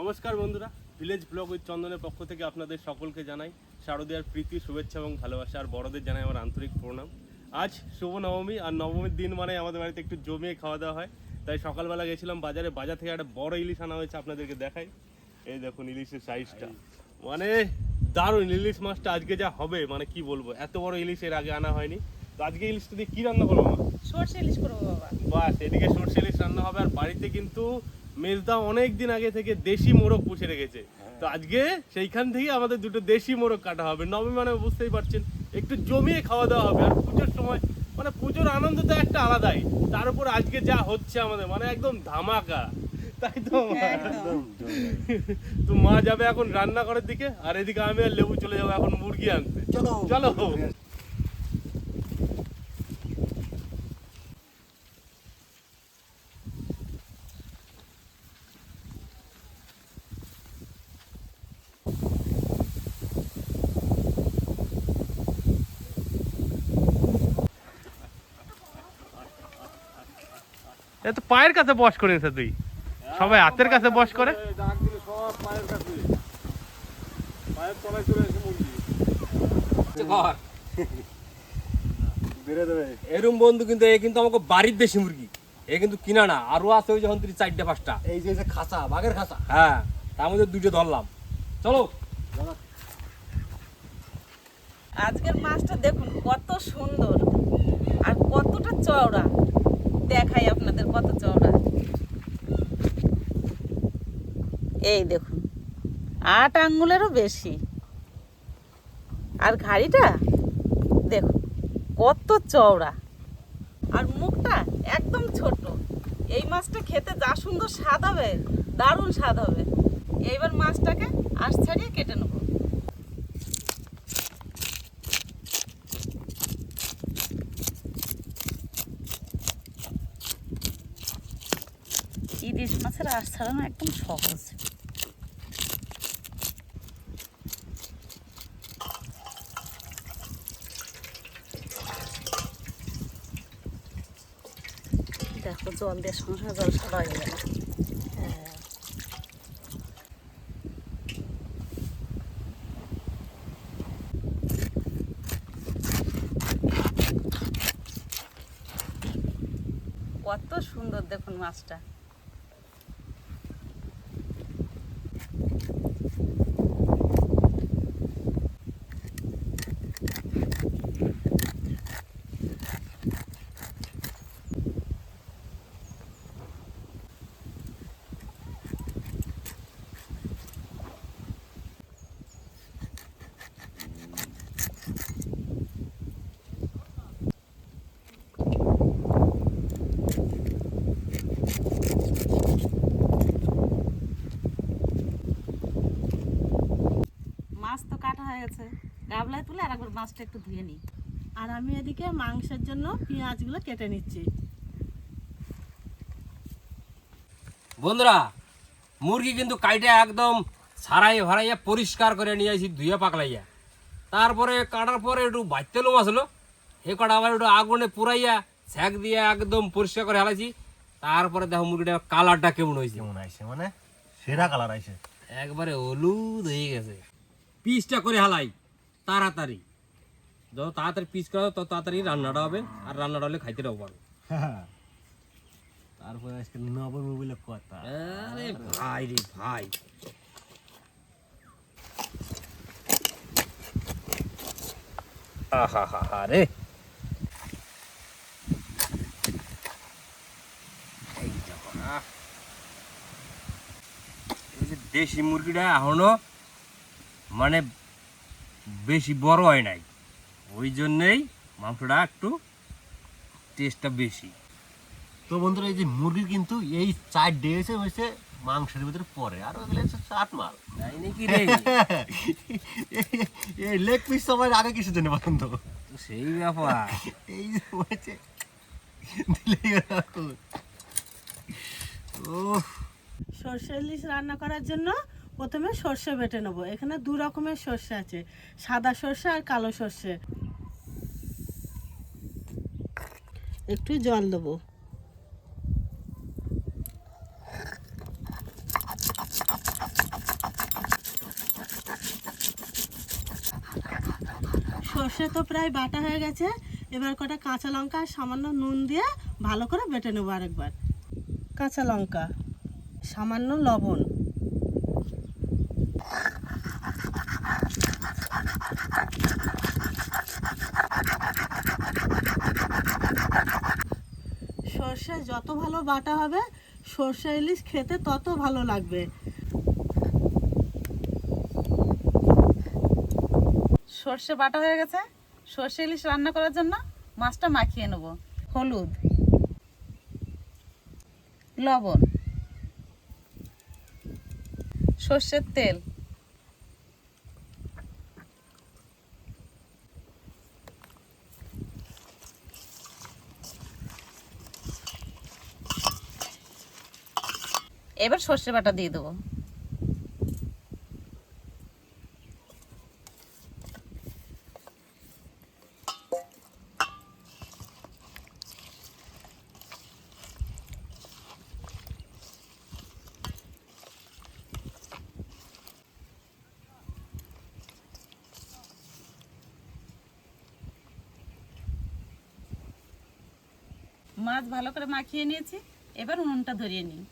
নমস্কার বন্ধুরা village blog with চন্দনের পক্ষ থেকে আপনাদের সকলকে জানাই শারদীয়ার প্রীতি শুভেচ্ছা এবং ভালোবাসা আর বড়দের জানাই আমার আন্তরিক প্রণাম। আজ শুভ নবমী আর নবমীর দিন মানে আমাদের বাড়িতে একটু জমিয়ে খাওয়া দাওয়া হয়। তাই সকালবেলা গেছিলাম বাজারে বাজার থেকে একটা বড় ইলিশ আনা হয়েছে আপনাদেরকে দেখাই। এই দেখুন ইলিশের সাইজটা মানে দারুণ ইলিশ মাছটা আজকে যা হবে মানে কি বলব এত বড় ইলিশ এর আগে আনা হয়নি। তো আজকে ইলিশটা দিয়ে কি রান্না করব মা সর্ষে ইলিশ করব বাবা। বাস এদিকে সর্ষে ইলিশ রান্না হবে আর বাড়িতে কিন্তু মেজদা অনেক দিন আগে থেকে দেশি মোরগ পুষে রেখেছে। তো আজকে সেইখান থেকে আমাদের দুটো দেশি মোরগ কাটা হবে। নবমী মানে বুঝতেই পারছেন একটু জমিয়ে খাওয়া দাওয়া হবে আর পুজোর সময়। মানে পুজোর আনন্দ তো একটা আলাদাই। তার উপর আজকে যা হচ্ছে আমাদের মানে একদম ধামাকা। তাই তো? তো মা যাবে এখন রান্না করার দিকে আর এদিকে আমি আর লেবু চলে যাব এখন মুরগি আনতে। চলো। চলো। এ তো পায়ের কাছে বস করে নিছে তুই। সবাই হাতের কাছে বস করে। ডাক দিলে সব পায়ের কাছে। পায়ের তলায় চলে এসে মুরগি। ঘর। এরম বন্ধু কিন্তু এ কিন্তু আমাকে বাড়ির দেশি মুরগি। এ কিন্তু কিনা না। আরও আছে ওই যখন তুই চারটে পাঁচটা। এই যে যে খাঁচা বাঘের খাঁচা। হ্যাঁ তার মধ্যে দুটো ধরলাম। চলো। আজকের মাছটা দেখুন কত সুন্দর আর কতটা চওড়া। দেখাই আপনাদের কত চওড়া। এই দেখুন, আট আঙ্গুলেরও বেশি। আর ঘাড়িটা, দেখুন, কত চওড়া। আর মুখটা একদম ছোট। এই মাছটা খেতে যা সুন্দর স্বাদ হবে, দারুণ স্বাদ হবে। এইবার মাছটাকে আঁশ ছাড়িয়ে কেটে নেব। আঁশ ছাড়ানো একদম সহজ দেখো জল দিয়ে সঙ্গে সঙ্গে জল সাদা হয়ে গেল। কত সুন্দর দেখুন মাছটা মাছ তো গেছে। গাবলায় তুলে আর একবার মাছটা একটু ধুয়ে নিই। আর আমি এদিকে মাংসের জন্য পেঁয়াজগুলো কেটে নিচ্ছি। বন্ধুরা মুরগি কিন্তু কাইটা একদম ছাড়াই ভাড়াইয়া পরিষ্কার করে নিয়ে আসি ধুয়ে পাকলাইয়া। তারপরে কাটার পরে একটু বাড়তে লোম আসলো। হে কটা আবার একটু আগুনে পুরাইয়া ছ্যাক দিয়ে একদম পরিষ্কার করে হালাইছি তারপরে দেখো মুরগিটা কালারটা কেমন হয়েছে কেমন আইছে মানে? সেরা কালার আইছে। একবারে হলুদ হয়ে গেছে। পিসটা করে হালাই তাড়াতাড়ি। যত তাড়াতাড়ি পিস করা তত তাড়াতাড়ি রান্নাটা হবে আর রান্নাটা হলে খাইতেটাও পারব তারপরে আজকে নবমী বলে কথা। আরে ভাই রে ভাই। আহা হা হা রে দেশি মুরগিটা এখনও মানে বেশি বড় হয় নাই। ওই জন্যেই মাংসটা একটু টেস্টটা বেশি। তো বন্ধুরা এই যে মুরগি কিন্তু এই চার ডেসে হয়েছে মাংসের ভিতরে পরে। আর হচ্ছে চাট মাল। তাই নাকি রে? এই লেগ পিস সবাই আগে কিছু জন্য পছন্দ তো। সেই ব্যাপার। এই যে হয়েছে। ইলিশ রান্না করার জন্য প্রথমে সর্ষে বেটে নেব। এখানে দু রকমের সর্ষে আছে, সাদা সর্ষে আর কালো সর্ষে। একটু জল দেবো। সর্ষে তো প্রায় বাটা হয়ে গেছে, এবার কটা কাঁচা লঙ্কা আর সামান্য নুন দিয়ে ভালো করে বেটে নেব আরেকবার। কাঁচা লঙ্কা, সামান্য লবণ। সর্ষে যত ভালো বাটা হবে, সর্ষে ইলিশ খেতে তত ভালো লাগবে। সর্ষে বাটা হয়ে গেছে। সর্ষে ইলিশ রান্না করার জন্য মাছটা মাখিয়ে নেব। হলুদ, লবণ, সর্ষের তেল। এবার সর্ষে বাটা দিয়ে দেবো। মাছ ভালো করে মাখিয়ে নিয়েছি। এবার উনুনটা ধরিয়ে নিই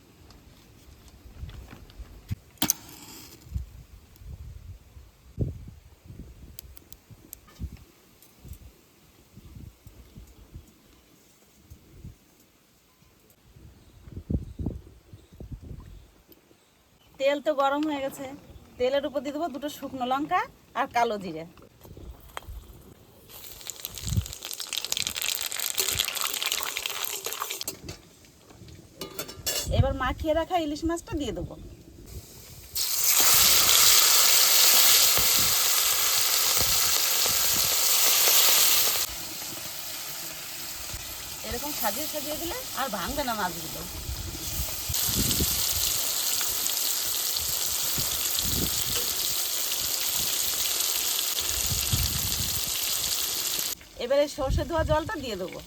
তেল তো গরম হয়ে গেছে। তেলের উপর দিয়ে দেবো দুটো শুকনো লঙ্কা আর কালো জিরে। এবার মাখিয়ে রাখা ইলিশ মাছটা দিয়ে দেবো। এরকম সাজিয়ে সাজিয়ে দিলে আর ভাঙবে না মাছগুলো। এবারে সর্ষে ধোয়া জলটা দিয়ে দেবো।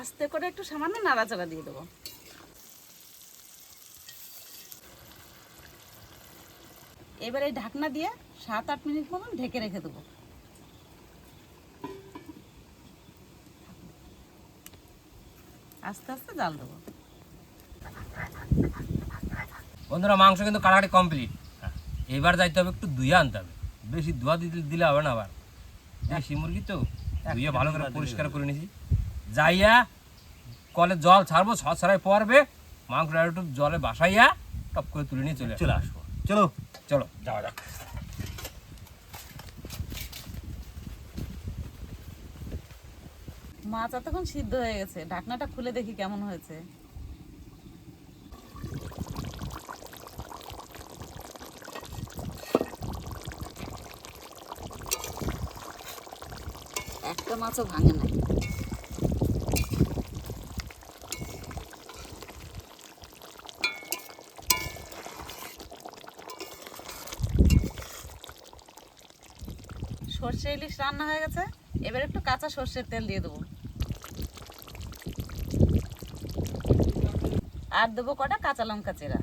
আস্তে করে একটু সামান্য নাড়াচাড়া দিয়ে দেবো। এবারে ঢাকনা দিয়ে সাত আট মিনিট মতন ঢেকে রেখে দেবো। আস্তে আস্তে জাল দেবো। বন্ধুরা মাংস কিন্তু কাটাকাটি কমপ্লিট এবার যাইতে হবে একটু ধুয়ে আনতে হবে। বেশি ধোয়া দিতে দিলে হবে না আবার। দেশি মুরগি তো ধুয়ে ভালো করে পরিষ্কার করে নিয়েছি যাইয়া কলে জল ছাড়বো ছ ছাড়াই পরবে। মাংসটা একটু জলে বাসাইয়া টপ করে তুলে নিয়ে চলে চলে আসব। চলো। চলো। যাওয়া যাক। মাছ এতক্ষণ সিদ্ধ হয়ে গেছে। ঢাকনাটা খুলে দেখি কেমন হয়েছে। মাছও ভাঙে নাই। সর্ষে ইলিশ রান্না হয়ে গেছে। এবার একটু কাঁচা সর্ষের তেল দিয়ে দেবো। আর দেবো কটা কাঁচা লঙ্কা চেরা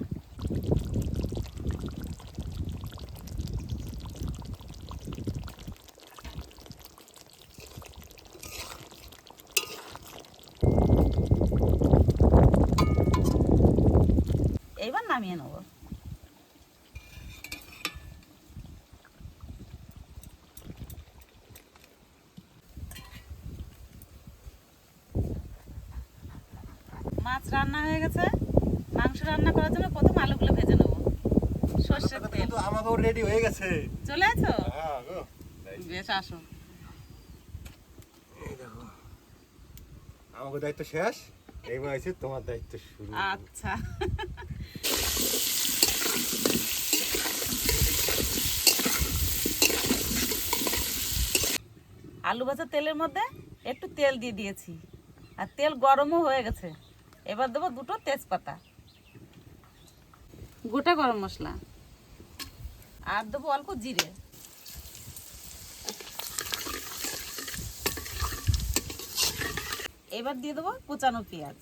এইবার নামিয়ে নেব মাছ রান্না হয়ে গেছে। মাংস রান্না করার জন্য প্রথম আলুগুলো ভেজে নেব। সর্ষের তেল। কিন্তু আমাকেও রেডি হয়ে গেছে। চলে আছো? হ্যাঁ গো। বেশ আসো। আমাকে দায়িত্ব শেষ। এইবার আছে তোমার দায়িত্ব শুরু। আচ্ছা। আলু ভাজা তেলের মধ্যে একটু তেল দিয়ে দিয়েছি। আর তেল গরমও হয়ে গেছে। এবার দেবো দুটো তেজপাতা। গোটা গরম মশলা। আর দেবো অল্প জিরে। এবার দিয়ে দেবো কুচানো পেঁয়াজ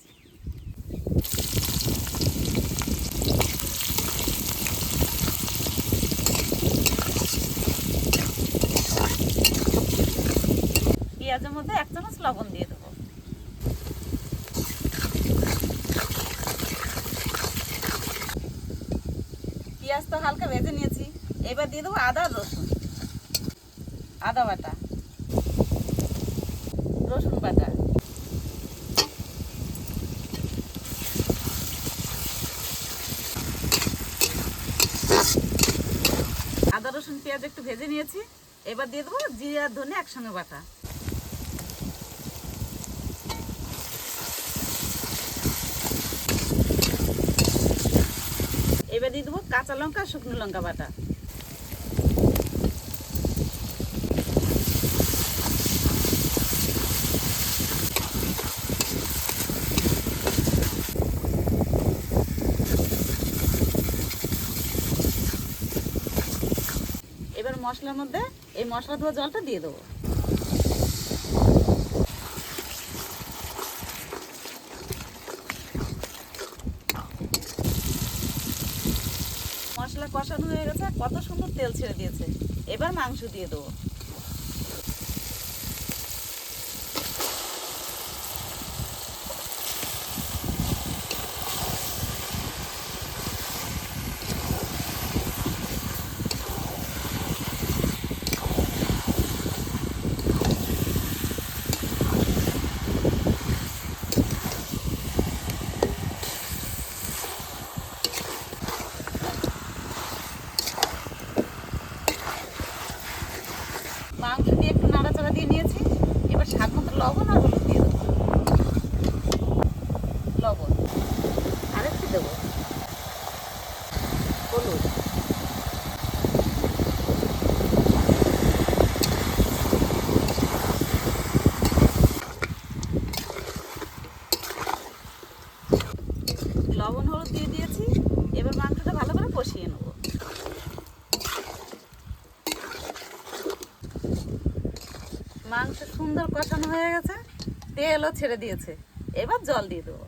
পেঁয়াজের মধ্যে এক চামচ লবণ দিয়ে দেবো। পেঁয়াজ তো হালকা ভেজে নিয়েছি। এবার দিয়ে দেবো আদা, রসুন। আদা বাটা। রসুন বাটা। আদা, রসুন, পেঁয়াজ একটু ভেজে নিয়েছি। এবার দিয়ে দেবো জিরা ধনে একসঙ্গে বাটা এবার দিয়ে দেবো কাঁচা লঙ্কা শুকনো লঙ্কা বাটা। এবার মশলার মধ্যে এই মশলা ধোয়া জলটা দিয়ে দেবো মশলা কষানো হয়ে গেছে কত সুন্দর তেল ছেড়ে দিয়েছে। এবার মাংস দিয়ে দেবো মাংস দিয়ে একটু নাড়াচাড়া দিয়ে নিয়েছি এবার স্বাদ মতো লবণ আর হলুদ দিয়ে দেবো লবণ আর একটু দেবো হলুদ লবণ হলুদ দিয়ে দিয়েছি এবার মাংসটা ভালো করে কষিয়ে নেব মাংস সুন্দর কষানো হয়ে গেছে, তেলও ছেড়ে দিয়েছে। এবার জল দিয়ে দেবো।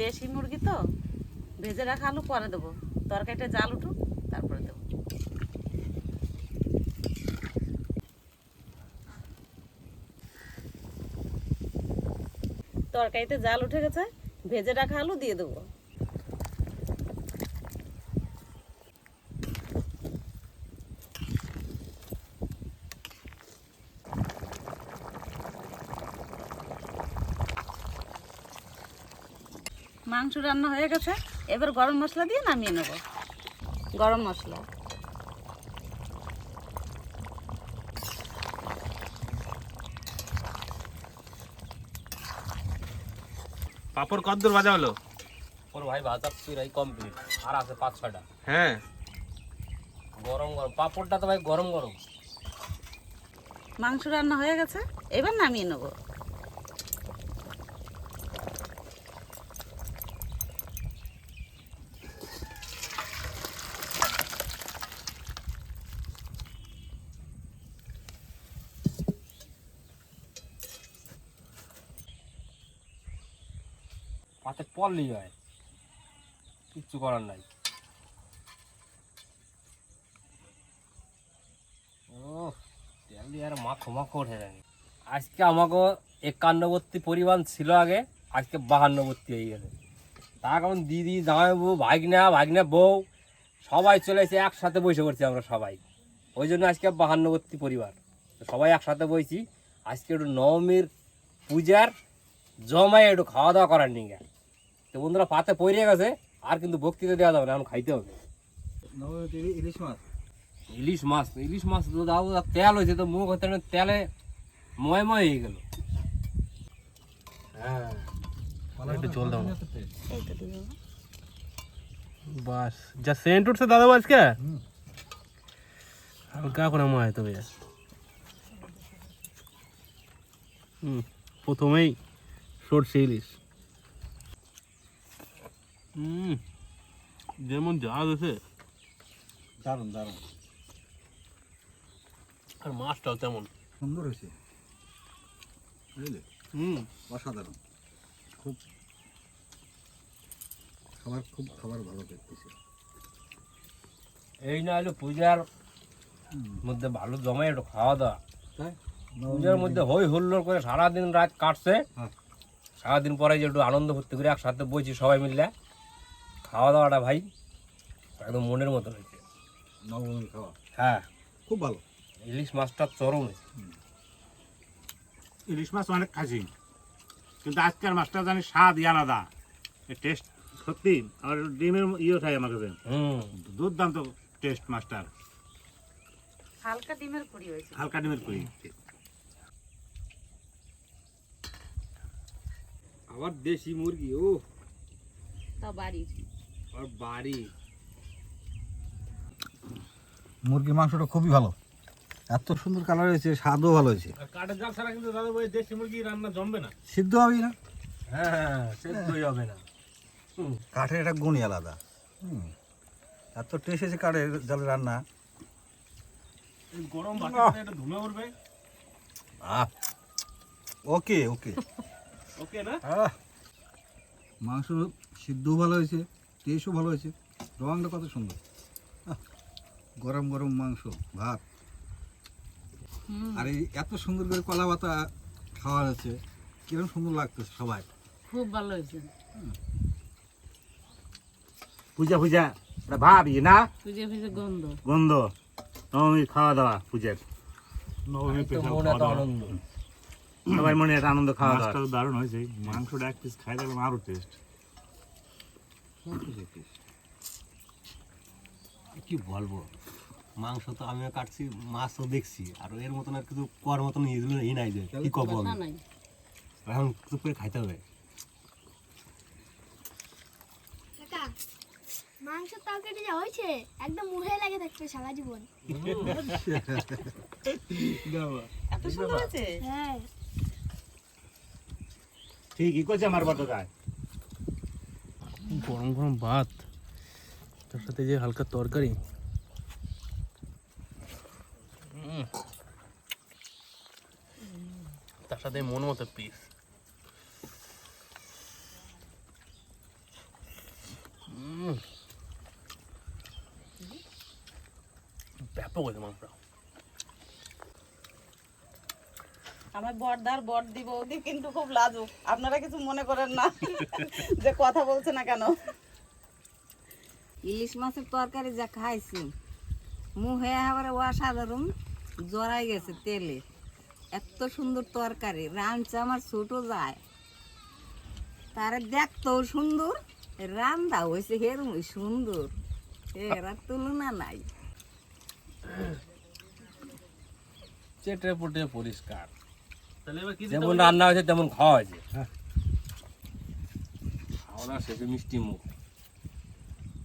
দেশি মুরগি তো, ভেজে রাখা আলু পরে দেবো। তরকারিটা জাল উঠুক তারপরে দেবো তরকারিতে জাল উঠে গেছে, ভেজে রাখা আলু দিয়ে দেবো। মাংস রান্না হয়ে গেছে, এবার গরম মশলা দিয়ে নামিয়ে নেব। গরম মশলা। পাপড় কদ্দূর ভাজা হলো? ওর ভাই ভাজা পুরাই কমপ্লিট আর আছে পাঁচ ছটা হ্যাঁ। গরম গরম। পাপড়টা তো ভাই গরম গরম। মাংস রান্না হয়ে গেছে এবার নামিয়ে নেব। পাতে পড়লেই হয়। কিচ্ছু করার নাই। ও তেল দিয়ে আর মাখো মাখো উঠে যায় আজকে আমাকে একান্নবর্তী পরিমাণ ছিল আগে, আজকে বাহান্নবর্তী হয়ে গেছে। তার কারণ দিদি, জামাইবাবু, ভাগনা ভাগনা বউ, সবাই চলে এসে একসাথে বসে পড়ছি আমরা সবাই। ওই জন্য আজকে বাহান্নবর্তী পরিবার। সবাই একসাথে বইছি আজকে একটু নবমীর পূজার জমায় একটু খাওয়া দাওয়া করার নিয়ে তো বন্ধুরা পাতে পড়ে গেছে আর কিন্তু বক্তৃতা দেওয়া যাবে না এখন খাইতে হবে। ইলিশ মাছ। ইলিশ মাছ ইলিশ মাছ তো দাও দাও, তেল হয়েছে তো মুখ হতে তেলে ময় ময় হয়ে গেল। হ্যাঁ। একটু জল দাও। বাস যা সেন্ট উঠছে দাদা আজকে? হালকা করে মনে তবে হুম প্রথমেই সর্ষে ইলিশ। হুম যেমন জাহাজ আছে। দারুণ দারুণ। আর মাছটাও তেমন। সুন্দর হয়েছে। বুঝলে? হুম। অসাধারণ। খুব খাবার খুব খাবার ভালো দেখতেছে। এই না হলো পূজার মধ্যে ভালো জমায় একটু খাওয়া দাওয়া। পূজার মধ্যে হই হুল্লোড় করে সারাদিন রাত কাটছে। হ্যাঁ। সারাদিন পরে যে একটু আনন্দ ফুর্তি করে একসাথে বইছি সবাই মিললে খাওয়া দাওয়াটা ভাই একদম মনের মতো হয়েছে। খাওয়া? হ্যাঁ। খুব ভালো। ইলিশ মাছটা চরম হয়েছে। ইলিশ মাছ অনেক খাসি। কিন্তু আজকের মাছটা জানি স্বাদ আলাদা। টেস্ট সত্যি আর ডিমের ইয়ে খাই আমার কাছে হুম। দুর্দান্ত টেস্ট মাছটার। হালকা ডিমের পুরি হয়েছে। হালকা ডিমের করি আবার দেশি মুরগি ও তা বাড়ির আর বাড়ি। মুরগির মাংসটা খুবই ভালো। এত সুন্দর কালার হয়েছে স্বাদও ভালো হয়েছে। আর কাঠের জাল ছাড়া কিন্তু দাদা ভাই দেশি মুরগি রান্না জমবে না। সিদ্ধ হবেই না? হ্যাঁ হ্যাঁ হবে না। কাঠের একটা গুণই আলাদা। হুম। এত টেস্ট হয়েছে কাঠের জালে রান্না। গরম বাতাসে এটা ধুমে উঠবে। আহ। ওকে ওকে। ওকে না? মাংস সিদ্ধও ভালো হয়েছে। টেস্টও ভালো হয়েছে। রঙটা কত সুন্দর। গরম গরম মাংস ভাত। আর এই এত সুন্দর করে কলা পাতা খাওয়া হয়েছে কীরকম সুন্দর লাগতেছে সবাই। খুব ভালো হয়েছে। পূজা পূজা এটা ভাবি না? পুজো ফুজে গন্ধ। গন্ধ। নবমী খাওয়া দাওয়া পূজার। নবমী মনে সবাই মনে একটা আনন্দ খাওয়া দাওয়া। দারুণ হয়েছে। মাংসটা এক পিস খাই দেখলাম আরও টেস্ট কি বলব? মাংস তো আমিও কাটছি মাছও দেখছি আর এর মতন আর কিছু কর মতন ই নাই যে কি কব আমি? এখন চুপ করে খাইতে হবে। তরকারি যা হয়েছে একদম মুখে লাগে থাকবে সারা জীবন। এত সুন্দর হয়েছে? হ্যাঁ। ঠিকই করছে আমার বড় গরম গরম ভাত। তার সাথে যে হালকা তরকারি। তার সাথে মন মতো পিস। ব্যাপক হয়েছে মাংসটা। আমার বর্দার বর্দি বৌদি কিন্তু খুব লাজুক। আপনারা কিছু মনে করেন না যে কথা বলছে না কেন? ইলিশ মাছের তরকারি যা খাইছি মুহে এবারে অসাধারণ জড়াই গেছে তেলে। এত সুন্দর তরকারি রাঁধছে আমার ছোট যায় তারে দেখতেও সুন্দর রান্দা হয়েছে হেরমই সুন্দর। এর তুলনা নাই। চেটে পুটে পরিষ্কার তাহলে এবার কি দিতে যেমন রান্না হয়েছে তেমন খাওয়া হয়েছে। খাওয়া দাওয়া শেষে মিষ্টি মুখ।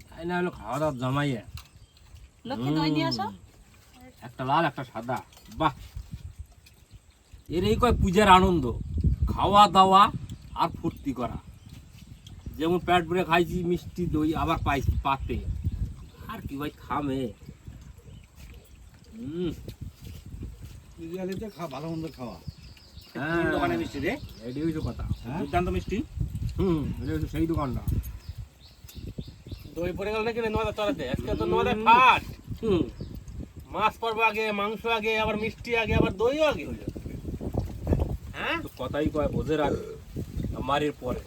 তাই না হলো খাওয়া দাওয়া জমাইয়া। একটা লাল একটা সাদা। বাহ! এর এই কয় পূজার আনন্দ। খাওয়া দাওয়া আর ফুর্তি করা। যেমন প্যাট ভরে খাইছি মিষ্টি দই আবার পাইছি পাতে। আর কি ভাই খামে। হুম। ভালো মন্দ খাওয়া। হ্যাঁ দোকানে মিষ্টি রে। এটাই হচ্ছে কথা। দুর্দান্ত মিষ্টি। হুম। এটা হচ্ছে সেই দোকানটা। দই পড়ে গেল নাকি নোয়াদা চড়াতে আজকে তো নোয়াদা ফাট হুম। মাছ পড়ব আগে মাংস আগে আবার মিষ্টি আগে আবার দইও আগে হ্যাঁ কথাই কয় বোঝে রাখ। মারির পরে।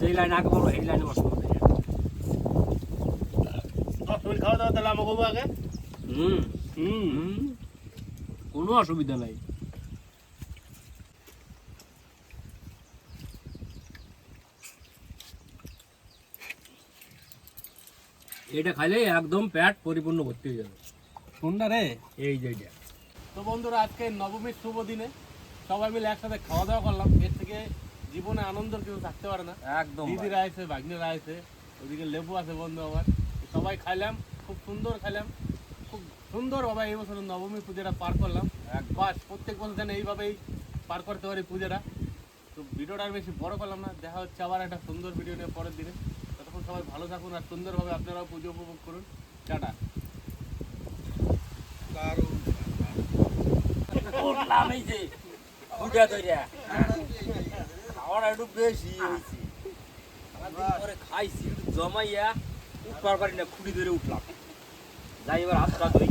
যেই লাইন আগে বলব এই লাইনে দশ মিনিট খাওয়া দাওয়া তাহলে আমাকে আগে। হুম হুম। হুম। কোনো অসুবিধা নাই। এটা খাইলে একদম পেট পরিপূর্ণ ভর্তি হয়ে যাবে। শুননা রে? এই যে এটা। তো বন্ধুরা আজকে নবমীর শুভ দিনে সবাই মিলে একসাথে খাওয়া দাওয়া করলাম। এর থেকে জীবনে আনন্দ কেউ থাকতে পারে না। একদম দিদিরা আছে ভাগ্নিরা আছে ওদিকে লেবু আছে বন্ধু আমার। সবাই খাইলাম খুব সুন্দর খাইলাম। খুব সুন্দর বাবা এই বছর নবমী পুজোটা পার করলাম। বাস প্রত্যেক বছর যেন এইভাবেই পার করতে পারি পুজোটা। তো ভিডিওটা আর বেশি বড় করলাম না দেখা হচ্ছে আবার একটা সুন্দর ভিডিও নিয়ে পরের দিনে। থাকুন সবাই ভালো থাকুন আর সুন্দরভাবে আপনারাও পুজো উপভোগ করুন। টাটা। উঠলাম এই যে উঠা ধরিয়া খাওয়াটা একটু বেশি হয়েছে পরে খাইছি একটু জমাইয়া উঠবার পারি না খুঁড়ি ধরে উঠলাম। যাই এবার আস্তে আস্তে